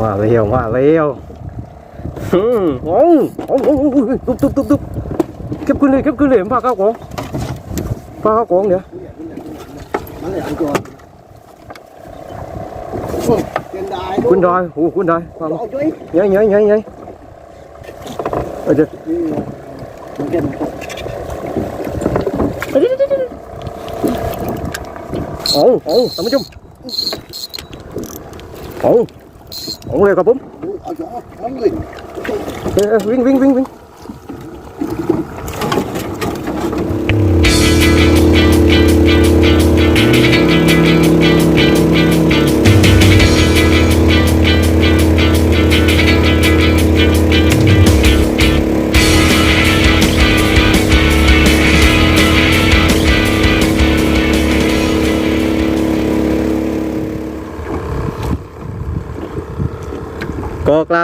มาเร็วมาเร็วอืมโอ้โอ้โอ้โอ้โอ้ตุ๊บตุ๊บตุ๊บตุ๊บเก็บขึ้นเลยเก็บขึ้นเลยผ้าข้าวของผ้าข้าวของเดี๋ยวมันเลยอันก่อนโอ้ยเป็นได้คุณได้โอ้คุณได้ฟังเอาด้วยยัยยัยยัยยัยเออเดี๋ยวนี่มันเป็นโอ้โอ้ท่านผู้ชมโอ้โอ้เลยครับผมเอาจ้ะเอาเลยเออเออ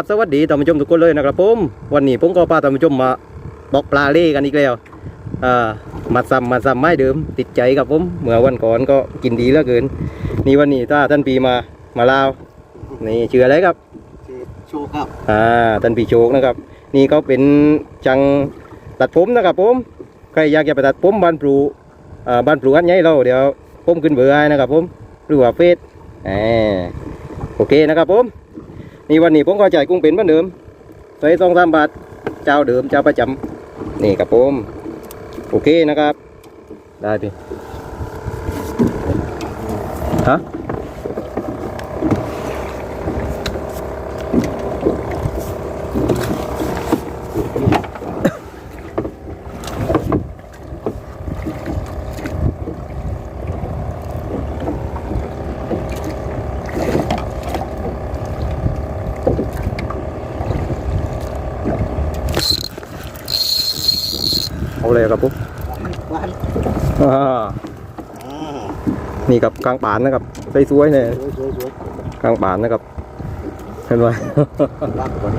สวัสดีท่านผู้ชมทุกคนเลยนะครับผมวันนี้ผมก็พาท่านผู้ชมมาตกปลาเล่กันอีกแล้วอ่ามาซ้ำมาซ้ำไม่เดิมติดใจครับผมเมื่อวันก่อนก็กินดีเหลือเกิน นี่วันนี้ถ้าท่านปีมามาลาวนี่ชื่ออะไรครับโชว์ครับอ่าท่านปีโชคนะครับ นี่เขาเป็นจังตัดผมนะครับผมใครอยากจะไปตัดผมบ้านปลูอ่าบ้านปลูอันใหญ่เราเดี๋ยวผมขึ้นเบอร์ให้นะครับผมหรือว่าเฟซอ่าโอเคนะครับผม นี่วันนี้ผมก็จ่ายกุ้งเป็นเหมือนเดิมใส่สองสามบาทเจ้าเดิมเจ้าประจำนี่ครับผมโอเคนะครับ ได้พี่ฮะเอาเลยครับผม วัน อ่า อ่า นี่กับกลางป่านนะครับใส่สวยเนี่ยสวยสวยสวยกลางป่านนะครับเห็นไหมรักก่อน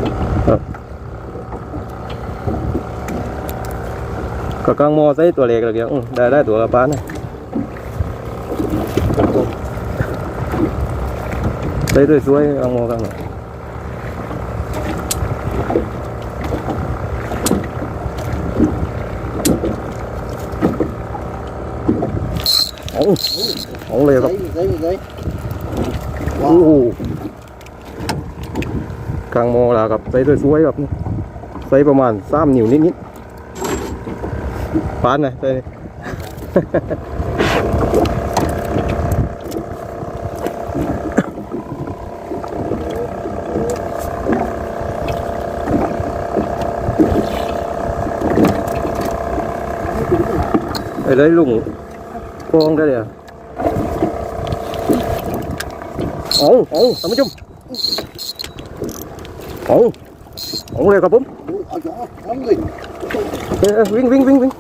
ก็กลางมอใส่ตัวเล็กเลยเดียวอื้อได้ได้ตัวละปานนะใส่ตัวสวยกลางมอกลางหน่อยเอาเอาเลยครับใส่ใส่ใส่โอ้โหกลางโมแล้วครับใส่สวยๆครับใส่ประมาณสามนิ้วนิดๆปานนะใส่ไปเลยลุงกองได้เลยอะ เอาเอาท่านผู้ชมเอาเอาเลยครับผมเออวิ่งวิ่งวิ่งวิ่ง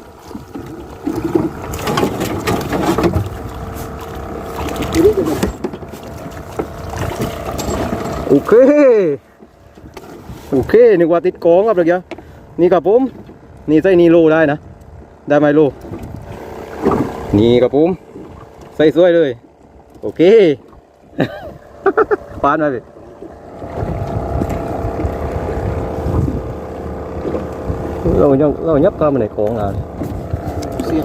โอเค โอเค นึกว่าติดกองครับเลยเดี๋ยวนี่ครับผม นี่ใส่นีโลได้นะ ได้ไหมโล นี่ครับผม ใส่สวยเลย โอเค ปานมาสิเรายังเรายับเข้ามาในของอะเสีย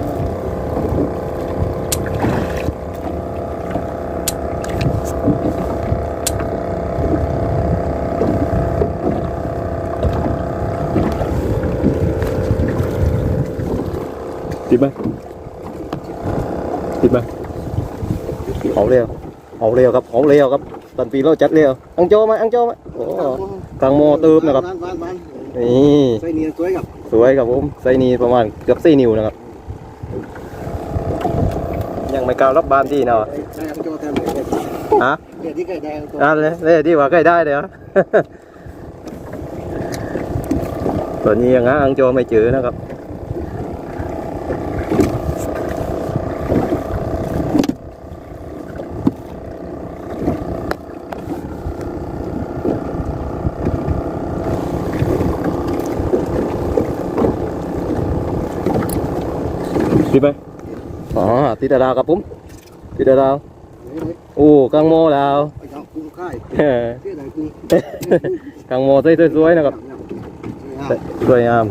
ติดไหมติดไหมเอาเร็วเอาเร็วครับเอาเร็วครับ ตันปีเราจัดเร็วอังโจไหมอังโจไหมโอ้กลางโมเติมนะครับบ้านบ้านบ้านนี่ใส่เนียนสวยกับสวยครับผมไซส์นี้ประมาณเกือบสี่นิ้วนะครับ ยังไม่กล้ารับบานที่เนาะได้อันจ้ะแทนเลยฮะเดี๋ยวที่ใกล้ได้อันจ้ะอ่านเลยเลยที่ว่าใกล้ได้เลยเหรอตอนนี้ยังหาอังโจไม่เจอนะครับ ติดไหมอ๋อติดดาวครับผมติดดาวเฮ้ยเฮ้ยโอ้กลางโมแล้วเอาจ้ะคุ้มค่าเออเสียดายกูกางโมใส่สวยๆนะครับสวยงาม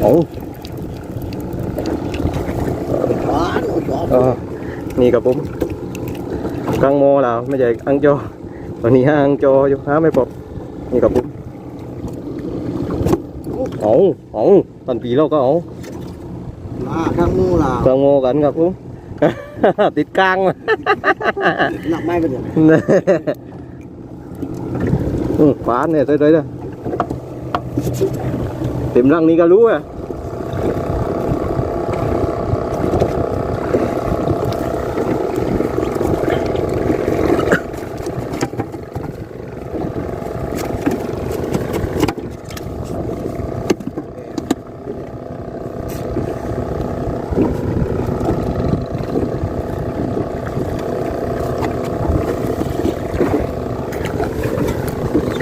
โอ้หวานหวานเออนี่กับผมกางโมแล้วไม่ใช่อังโจตอนนี้หาอังโจอยู่หาไม่พบนี่กับผม เอาเอาตอนปีเราก็เอาลาข้างมูลากางโมกันครับผมติดกลางมาหนักไม้ไปเดี๋ยวอืมฝานเนี่ยเต้ยๆเด้อเต็มรังนี้ก็รู้อะ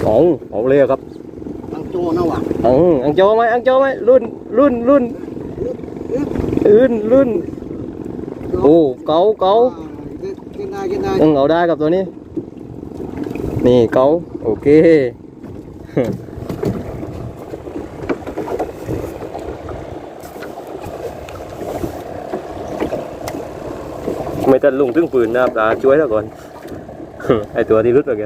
เอาเอาเลยครับ ตั้งโจ้ นะว่ะอังอังโจไหมอังโจไหมรุ่นรุ่นรุ่นรุ่นรุ่นโอ้เกาเกากินได้กินได้อืมเอาได้กับตัวนี้ นี่เกาโอเคไม่ตันลุงถึงปืนนะครับตาช่วยแล้วก่อนไอตัวที่รุดแล้วแก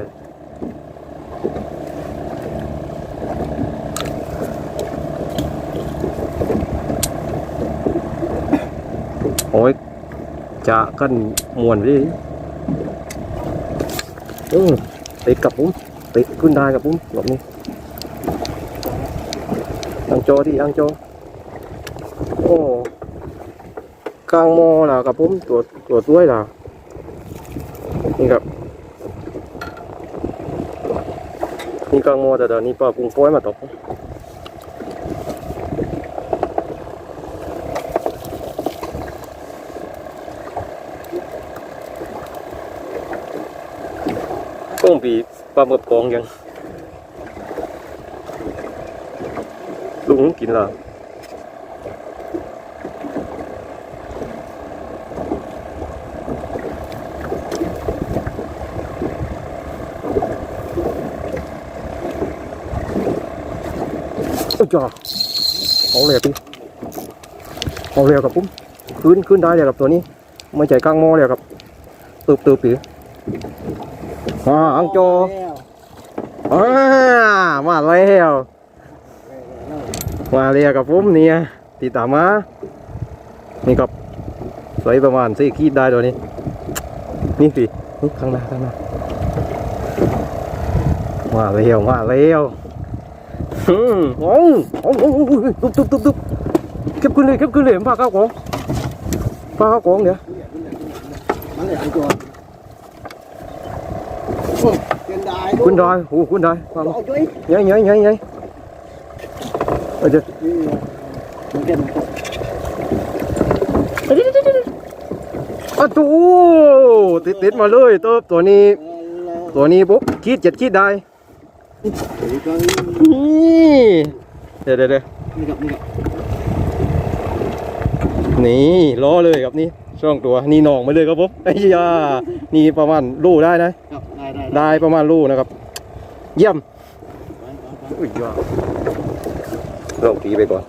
โอ้ยจะกันมวนพี่อืมติดกับผมติดขึ้นได้กับผมแบบนี้อังโจที่อังโจโอ้กลางโมล่ะกับผมตัวตัวด้วยล่ะนี่ครับนี่กลางโมแต่ตอนนี้ป้าปุ้งป้อยมาตก งปีปลาหมึกกองยังลุงกินละโอ้ยจ้าเอาเลยพี่เอาเลยกับผมขึ้นขึ้นได้เลยกับตัวนี้ ไม่ใจกลางโมเลยครับตืบตืบปี อ่าอังโจอ่ามาแล้วมาเลยกับผมเนี่ยติดตามมา นี่ครับใส่ประมาณสี่ขีดได้ตัวนี้ นี่สินี่ข้างหน้าข้างหน้ามาแล้วมาแล้วอืมโอ้โอ้โอ้โอ้โอ้ตุบตุ๊บตุ๊บตุ๊บเก็บขึ้นเลยเก็บขึ้นเลยผ้าข้าวของผ้าข้าวของเดี๋ยว มันเลยไอ้โจ้กินได้ขึ้นได้โอ้ขึ้นได้ฟังเอาจ้อยยัยยัยยัยยัยเอาเดี๋ยวมันเก็บอ้าวตู้ติดติดมาเลยเติบตัวนี้ ตัวนี้ปุ๊บคิดเจ็ดคิดได้นี่เดี๋ยวเดี๋ยวเดี๋ยวนี่กับนี่กับนี่ล้อเลยครับนี่ช่องตัวนี่หนองมาเลยครับผมไอ้ยานี่ประมาณลูได้นะกับได้ได้ได้ประมาณลูนะครับ เยี่ยมอุ้ยยอดลองปีไปก่อน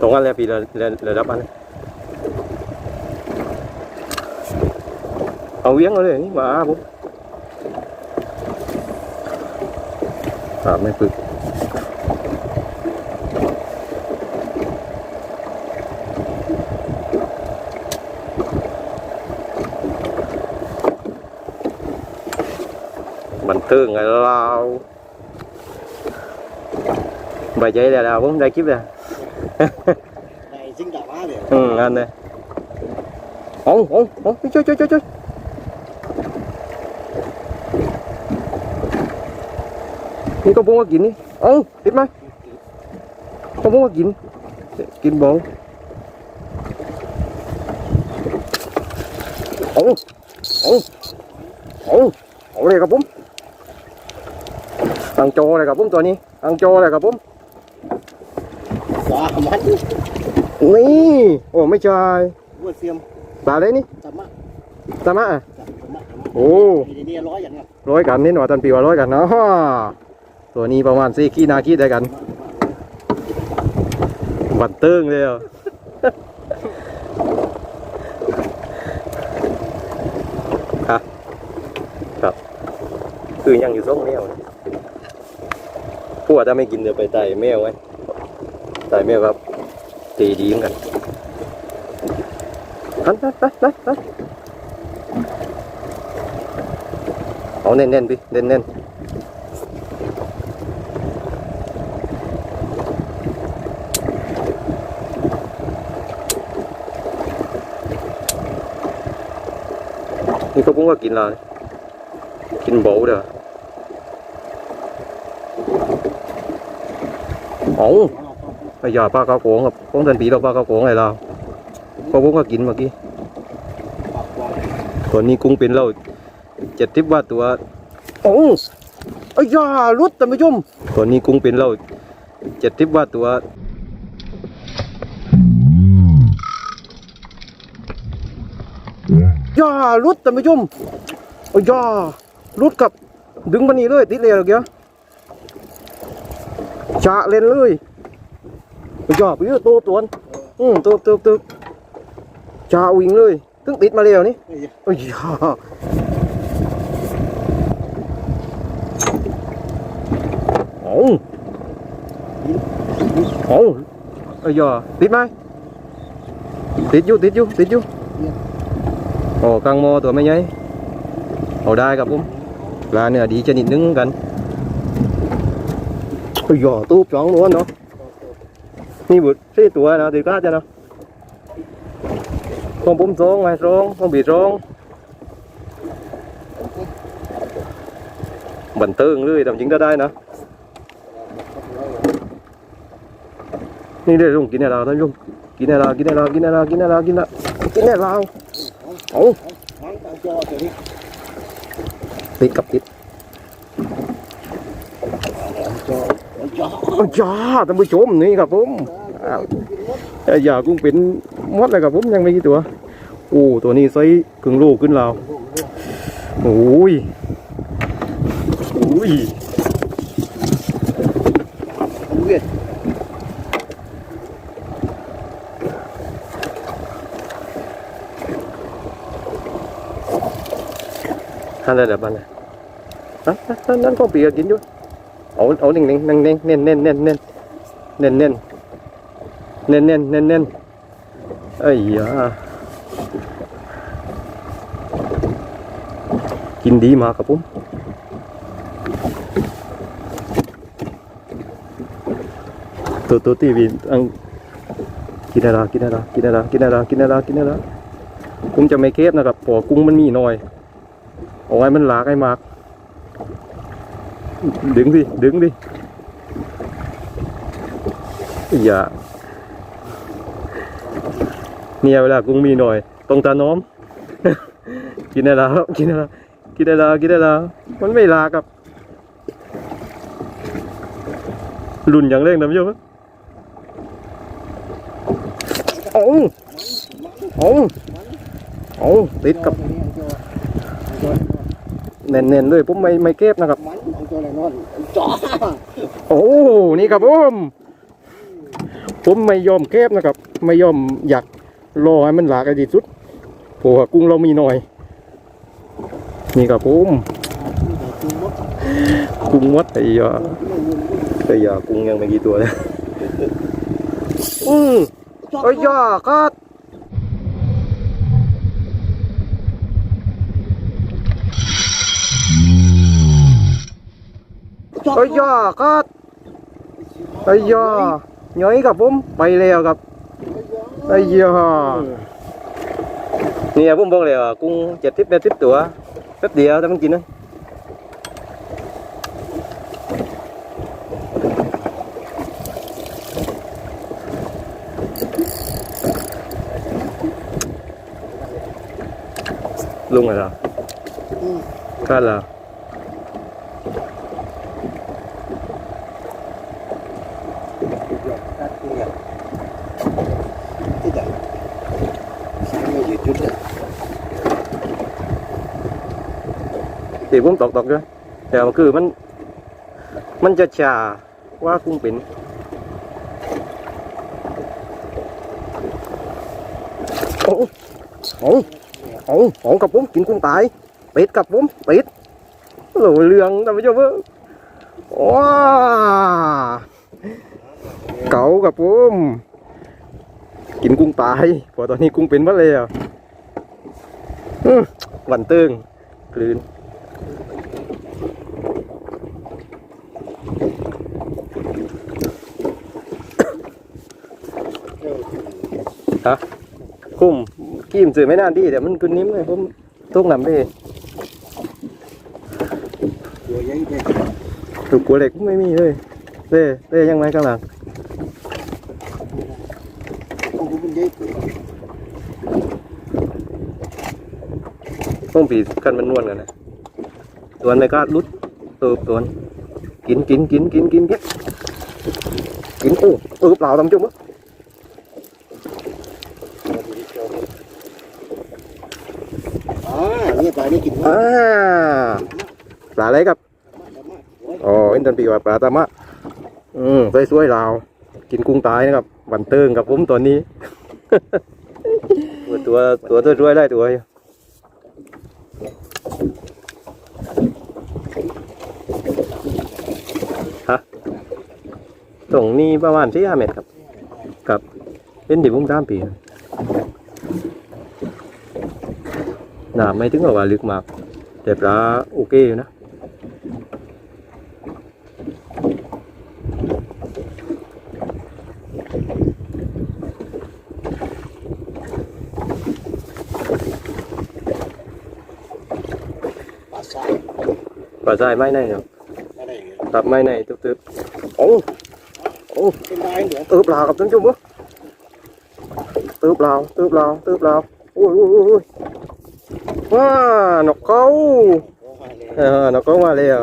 ตรงนั้นแหละปีละละระดับอันนี้เอาเวียงเอาเลยนี่มาผมถามไม่ปึกบันเทิงไงเราใบใจแล้วเราผมได้คลิปแล้วได้จริงแต่ว่าเดี๋ยว ừ anh này ổn ổn ổn chơi chơi chơi chơi đi con bông kín đi ổn tiếp mai con bông kín kín bộ ổn ổn ổn ổn này gặp bún ăn cho này gặp bún ตัวนี้ ăn cho này gặp bún ว้ามันนี่โอ้ไม่ใช่วัวเสียมปลาอะไรนี่สามะตามะอะสามะสามะโอ้ทีนี้ร้อยอย่างเงี้ยร้อยกันนี่หนอตันปีว่าร้อยกันเนาะตัวนี้ประมาณสี่ขีนาขีได้กันบันเติ้งเลยอะครับครับคือยังอยู่ส่งแมวนะ พวกจะไม่กินเดี๋ยวไปไต่แมวไว้ไต่แมวครับตีดีเหมือนกันนันนันนันนันนันเอาเน้นๆพี่เน้นๆนี่เขาพูดว่ากินอะไรกินโบว์เด้อ เอาไอ้ยาปลาเกาโกงครับของทันปีเราปลาเกาโกงอะไรเราเขาพูดว่ากินเมื่อกี้ตัวนี้กุ้งเป็นเราเจ็ดทิบว่าตัวโอ้ไอ้ยาลุดท่านผู้ชมตัวนี้กุ้งเป็นเราเจ็ดทิบว่าตัวยาลุดท่านผู้ชมไอ้ยาลุดกับดึงมันนี่เลยติดเลยหรอเกีย จะเล่นเลยจอบยืดตัวตัวนอืมตัวตัวตัวจะวิ่งเลยตึ้งติดมาเร็วนี่อ้ยโอ้โอ้เอ้ยติดไหมติดอยู่ติดอยู่ติดอยู่โอ้กังโมตัวไม่ใหญ่เอาได้ครับผมลาเนื้อดีจะนิดนึงกัน Ôi giò, tu chóng luôn nó Nhi bụt, xí tùa nào thì cá cho nó Không bấm rong, ngoài rong, không bị rong Bẩn tương lươi tầm chính ra đây nữa Nhi đây rung, kín này nào nó rung Kín này nào, kín này nào, kín này nào, kín này nào, kín này nào Kín này nào Ồ Tí cặp tít จออ้าวจ้าท่านผู้ชมนี่ครับผมอ้าวไอ้ยากุ้งเป็นมดเลยครับผมยังไม่กี่ตัว โอ้ตัวนี้ไซส์ครึ่งโลขึ้นเราโอ้ยโอ้ยเวียดท่านได้แบบนั้นเนั่นนั่นนั่นก็ปีกกินอยู่ เอาเอาหนึ่งหนึ่งหนึ่งหนึ่งเน้นเน้นเน้นเน้นเน้นเน้นเน้นเน้นเน้นเน้นไอ้ยากินดีมากครับผมตัวตัวทีวีอังกินอะไรกินอะไรกินอะไรกินอะไรกินอะไรกินอะไรผมจะไม่เก็บนะครับเพอกุ้งมันมีน้อยเอาไว้มันหลากไอ้มาก ดึงดิ ดึงดิ อย่า เนี่ยเวลากุ้งมีหน่อย ตรงตาน้อม กินได้แล้ว กินได้แล้ว กินได้แล้ว กินได้แล้ว มันไม่ลากับรุนอย่างเร่งนะพี่โยมโอ้โอ้โอ้ติดกับ เน้นๆเลยผมไม่ไม่เก็บนะครับ มันเอาจออะไรนอนจอโอ้นี่ครับผมผมไม่ยอมเก็บนะครับ ไม่ยอมอยากรอให้มันหลากให้ดีสุดเพราะว่ากุ้งเรามีหน่อย นี่ครับผมกุ้งมดไอ้ยาไอ้ยากุ้งยังไม่กี่ตัวเลยอืมไอ้ยากั ดไอ้ยากัดไอ้ยาหน่อยครับผมไปแล้วครับไอ้ยาเนี่ยผมบอกเลยว่ากุ้งเจ็ดทิพแปดทิพตัวแป๊บเดียวแต่มันกินนะลุงอะไรล่ะข้าล่ะจุ ตีผมตอกตอกด้วยแต่มันคือมัน มันจะชาว่ากุ้งเป็นโอ้โอ้โอ้โอ้กับผมกินกุ้งตายเป็ดกับผมเป็ดโหลเรืองท่านผู้ชมเอ้ยว้าเก๋ากับผมกินกุ้งตายพอตอนนี้กุ้งเป็นมาเลยอะหวันเติ้งกลืน คุ้มกีมสื่อไม่นานดีแต่มันคือนิ่มเลยผมทุกนำไปตัวใหญ่เลยถูกกัวเหล็กไม่มีเลยเต้เต้ยังไงข้างหลังต้องปีกันมันนวลกันนะตัวนไม่กล้าลุดตัวตัวนกินกินกินกินกินกินกินโอ้เออเปล่าทำจุ๊บวะ อ่าเนี่ยปลานี่กินมากอ่าปลาอะไรครับอ๋ออินเตอร์ปีว่าปลาตามะอืมสวยๆลาวกินกุ้งตายนะครับบันเติงกับผมตอนนี้ ตัวตัวตัวช่วยๆได้ตัวอยู่ฮะตรงนี้ประมาณสี่ห้าเมตรครับกับเป็นดิบุ้งตามปี น้ำไม่ถึงกับว่าลึกมากแต่ปลาโอเคอยู่นะปลาทรายปลา ว้าตื้อเปล่าเออนกเขาโอ้มาเลยเออนกเขามาเลยอะ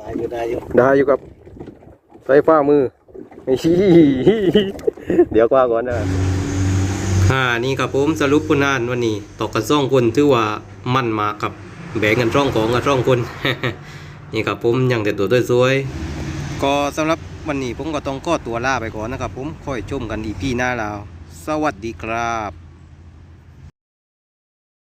ลายอยู่ได้อยู่ได้อยู่กับใส่ฟ้ามือเดี๋ยวกว่าก่อนนะฮ่านี่ครับผมสรุปผลงานวันนี้ตกกันซ่องคนถือว่ามั่นมากับแบ่งกันร่องของกันร่องคนนี่ครับผมยังแต่ตัวสวยๆก็สำหรับวันนี้ผมก็ต้องก็ตัวล่าไปก่อนนะครับผมค่อยชมกันอีพีหน้าแล้วสวัสดีครับ